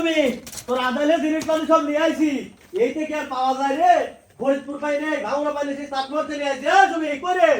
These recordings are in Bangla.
তুমি? তোর আদালে জিনিসপাতি সব নিয়ে আইছি। এই থেকে আর পাওয়া যায় রে। ফরিদপুর পাই রে ভাঙড়া পাইলে সেই তাৎপর্য নিয়ে আইছি। তুমি করে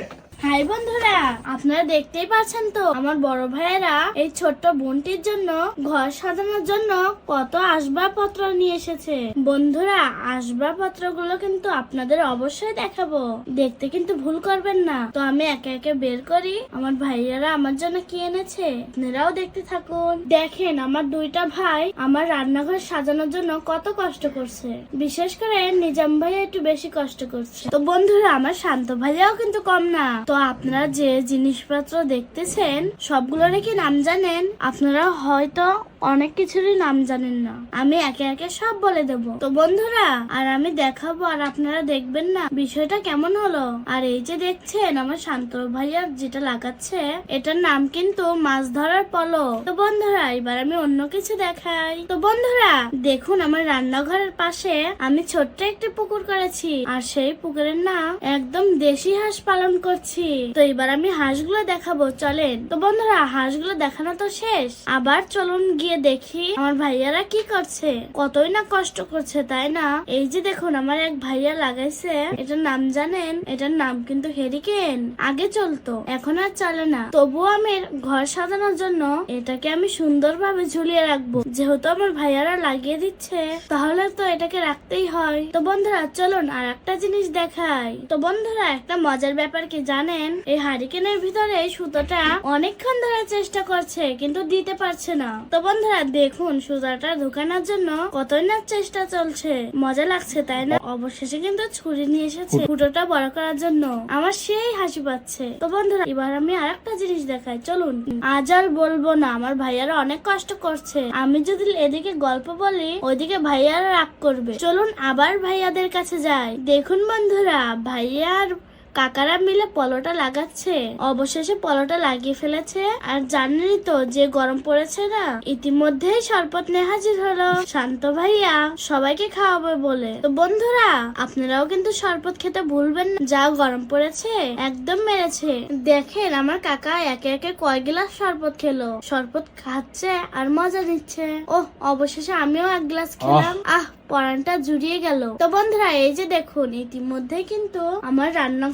হাই বন্ধুরা, আপনারা দেখতেই পাচ্ছেন তো, আমার বড় ভাইয়েরা এই ছোট্ট বোনটির জন্য, ঘর সাজানোর জন্য কত আসবাবপত্র নিয়ে এসেছে। বন্ধুরা আসবাবপত্রগুলো কিন্তু আপনাদের অবশ্যই দেখাবো। দেখতে কিন্তু ভুল করবেন না। তো আমি একে একে বের করি। আমার ভাইয়ারা আমার জন্য কি এনেছে? আপনারাও দেখতে থাকুন। দেখেন, আমার দুইটা ভাই আমার রান্নাঘর সাজানোর জন্য কত কষ্ট করছে। বিশেষ করে নিজাম ভাইয়া একটু বেশি কষ্ট করছে। তো বন্ধুরা, আমার শান্ত ভাইয়াও কিন্তু কম না। তো আপনারা যে জিনিসপত্র দেখতেছেন সবগুলোর কি নাম জানেন? আপনারা হয়তো অনেক কিছুরই নাম জানেন না। আমি একে একে সব বলে দেব। তো বন্ধুরা, আর আমি দেখাবো আর আপনারা দেখবেন না বিষয়টা কেমন হলো। আর এই যে দেখছেন আমার শান্ত ভাইয়া যেটা লাগাচ্ছে, এটার নাম কিন্তু মাছ ধরার পলো। তো বন্ধুরা, এবার আমি অন্য কিছু দেখাই। তো বন্ধুরা, দেখুন আমার রান্নাঘরের পাশে আমি ছোট্ট একটি পুকুর করেছি। আর সেই পুকুরের নাম একদম দেশি হাঁস পালন করছি। তো এবার আমি হাঁসগুলো দেখাবো, চলেন। তো বন্ধুরা, হাঁসগুলো দেখানো তো শেষ। আবার চলুন গিয়ে দেখি আমার ভাইয়ারা কি করছে। কতই না কষ্ট করছে, তাই না? এই যে দেখুন, আমার এক ভাইয়া লাগাইছে। এটার নাম জানেন? এটার নাম কিন্তু হেরিকেন। আগে চলতো, এখন আর চলে না। তবুও আমি ঘর সাজানোর জন্য এটাকে আমি সুন্দরভাবে ঝুলিয়ে রাখব। যেহেতু আমার ভাইয়ারা লাগিয়ে দিচ্ছে, তাহলে তো এটাকে রাখতেই হয়। তো বন্ধুরা, চলুন আর একটা জিনিস দেখাই। তো বন্ধুরা, একটা মজার ব্যাপার কি জানেন? এই হারিকেনের ভিতরে এই সুতোটা অনেকক্ষণ ধরে চেষ্টা করছে, কিন্তু দিতে পারছে না। তো বন্ধুরা, দেখুন, সুতোটা ঢুকানোর জন্য কতই না চেষ্টা চলছে। মজা লাগছে, তাই না? অবশেষে কিন্তু ছুরি নিয়ে এসেছে ফুটোটা বড় করার জন্য। আমার সেই হাসি পাচ্ছে। তো বন্ধুরা, এবার আমি আর একটা জিনিস দেখাই, চলুন। আজ আর বলব না, আমার ভাইয়ারা অনেক কষ্ট করছে। আমি যদি এদিকে গল্প বলি, ওইদিকে ভাইয়ারা রাগ করবে। চলুন আবার ভাইয়াদের কাছে যাই। দেখুন বন্ধুরা, ভাইয়ার কাকারা মিলে পলোটা লাগাচ্ছে। অবশেষে পলোটা লাগিয়ে ফেলেছে। আর জানেনই তো যে গরম পড়েছে না ইতিমধ্যেই শরবত নিয়ে হাজির হলো। শান্ত ভাইয়া সবাইকে খাওয়াবে বলে। তো বন্ধুরা আপনারাও কিন্তু শরবত খেতে ভুলবেন না। যা গরম পড়েছে একদম মেরেছে। দেখেন আমার কাকা একে একে কয় গ্লাস শরবত খেলো। শরবত খাচ্ছে আর মজা নিচ্ছে। ওহ অবশেষে আমিও এক গ্লাস খেলাম। আহ পরানটা জুড়িয়ে গেল। তো বন্ধুরা এই যে দেখুন ইতিমধ্যে কিন্তু আমার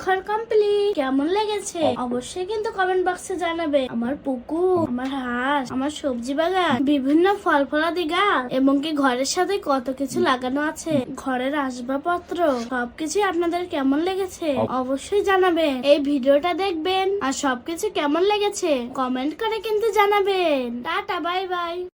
রান্নাঘর কমপ্লিট কেমন লেগেছে? অবশ্যই কিন্তু কমেন্ট বক্সে জানাবে। আমার পুকুর আমার হাঁস আমার সবজি বাগান বিভিন্ন ফল ফলাদি গাছ এবং কি ঘরের সাথে কত কিছু লাগানো আছে ঘরের আসবাবপত্র সবকিছু আপনাদের কেমন লেগেছে অবশ্যই জানাবেন এই ভিডিওটা দেখবেন আর সবকিছু কেমন লেগেছে কমেন্ট করে কিন্তু জানাবেন। Tata bye bye